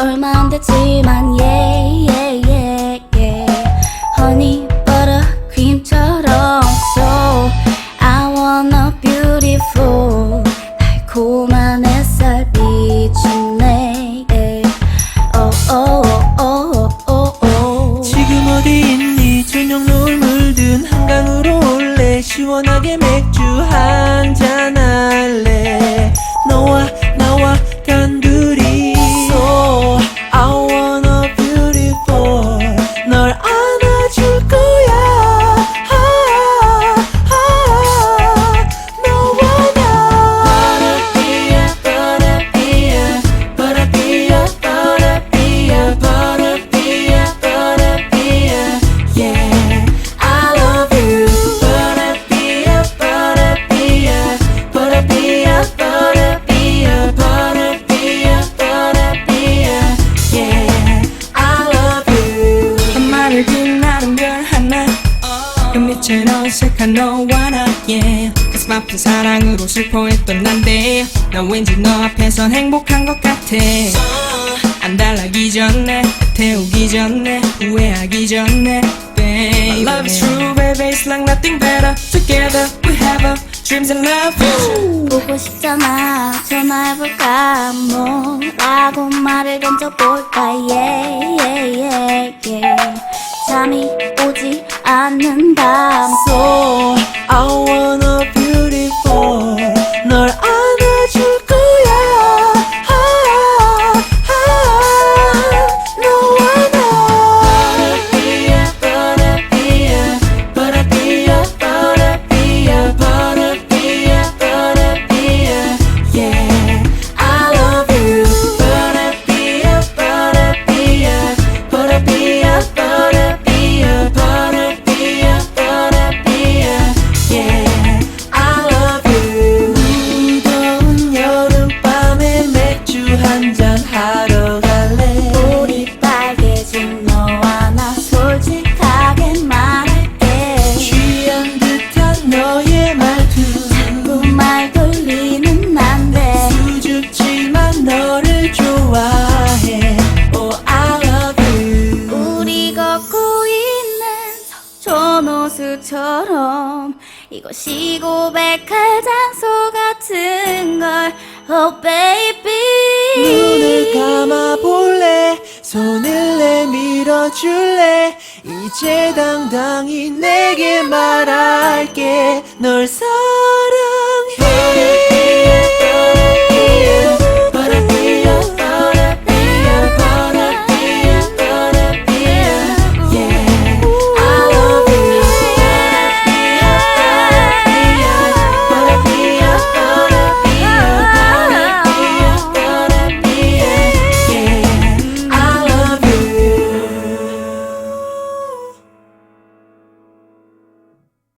얼마 안 됐지만 yeah 시원하게 맥주 한잔 할래. 너와 금빛처럼 어색한 너와 나 yeah. 가슴 아픈 사랑으로 슬퍼했던 난데 난 왠지 너 앞에선 행복한 것 같아 안 달라기 전에 태우기 전에 후회하기 전에 baby Love is true baby it's like nothing better Together we have a dreams and love 보고 싶잖아 전화해볼까 뭐라고 말을 던져볼까 yeah yeah yeah yeah 잠이 않는 밤 So 호수처럼 이곳이 고백할 장소 같은 걸 Oh baby. 눈을 감아볼래? 손을 내밀어 줄래? 이제 당당히 내게 말할게. 널 사랑해